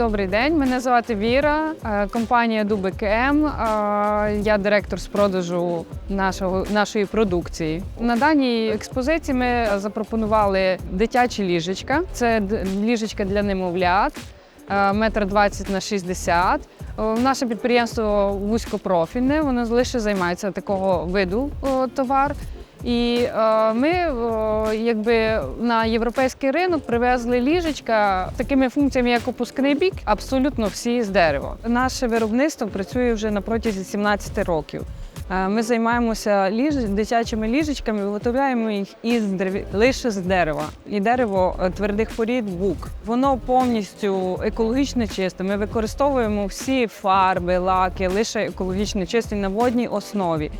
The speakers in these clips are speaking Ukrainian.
Добрий день, мене звати Віра, е, компанія ДУБКМ. Е, Я директор з продажу нашого, нашої продукції. На даній експозиції ми запропонували дитячі ліжечка. Це ліжечка для немовлят, е, метр 20 на 60. Е, Наше підприємство вузькопрофільне, воно лише займається такого виду товар. І е, ми якби на європейський ринок привезли ліжечка з такими функціями, як опускний бік, абсолютно всі з дерева. Наше виробництво працює вже на протязі 17 років. Е, Ми займаємося ліж... дитячими ліжечками, виготовляємо їх із дерев... лише з дерева. І дерево е, твердих порід бук. Воно повністю екологічно чисте. Ми використовуємо всі фарби, лаки, лише екологічно чисті на водній основі.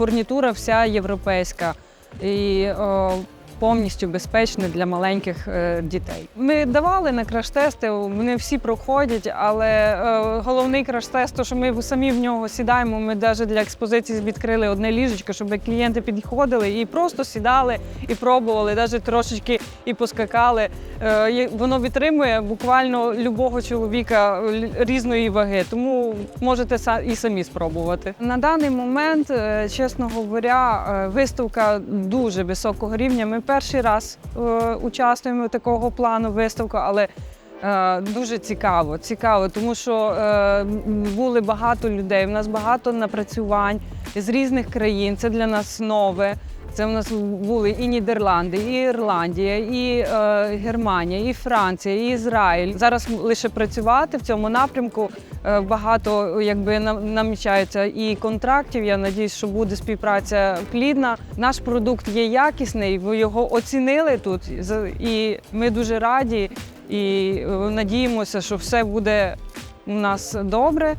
Фурнітура вся європейська і о, повністю безпечна для маленьких е, дітей. Ми давали на краш-тести, вони всі проходять, але е, головний краш-тест, то, що ми самі в нього сідаємо. Ми навіть для експозиції відкрили одне ліжечко, щоб клієнти підходили і просто сідали і пробували, навіть трошечки і поскакали. Е, Воно витримує буквально любого чоловіка різної ваги, тому можете і самі спробувати. На даний момент, е, чесно говоря, е, виставка дуже високого рівня. Ми перший раз е, участвуємо в такого плану виставку, але е, дуже цікаво. Цікаво, тому що е, були багато людей. У нас багато напрацювань з різних країн. Це для нас нове. Це в нас були і Нідерланди, і Ірландія, і е, Германія, і Франція, і Ізраїль. Зараз лише працювати в цьому напрямку е, багато якби нам- намічається і контрактів. Я надіюсь, що буде співпраця плідна. Наш продукт є якісний. Ви його оцінили тут, і ми дуже раді і е, надіємося, що все буде у нас добре.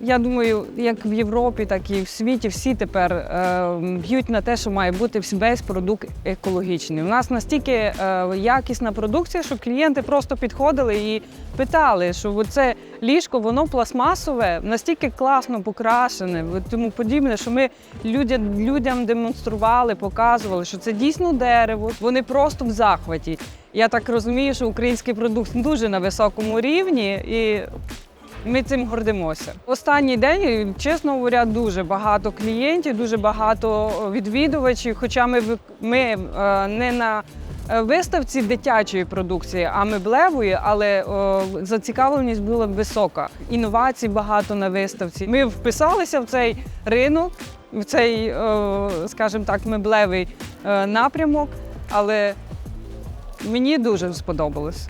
Я думаю, як в Європі, так і в світі всі тепер е, б'ють на те, що має бути весь продукт екологічний. У нас настільки е, якісна продукція, що клієнти просто підходили і питали, що це ліжко, воно пластмасове, настільки класно покрашене, тому подібне, що ми людям, людям демонстрували, показували, що це дійсно дерево. Вони просто в захваті. Я так розумію, що український продукт дуже на високому рівні і ми цим гордимося. Останній день, чесно говоря, дуже багато клієнтів, дуже багато відвідувачів. Хоча ми, ми е, не на е, виставці дитячої продукції, а меблевої, але зацікавленість була висока. Інновацій багато на виставці. Ми вписалися в цей ринок, в цей, е, скажімо так, меблевий е, напрямок, але мені дуже сподобалось.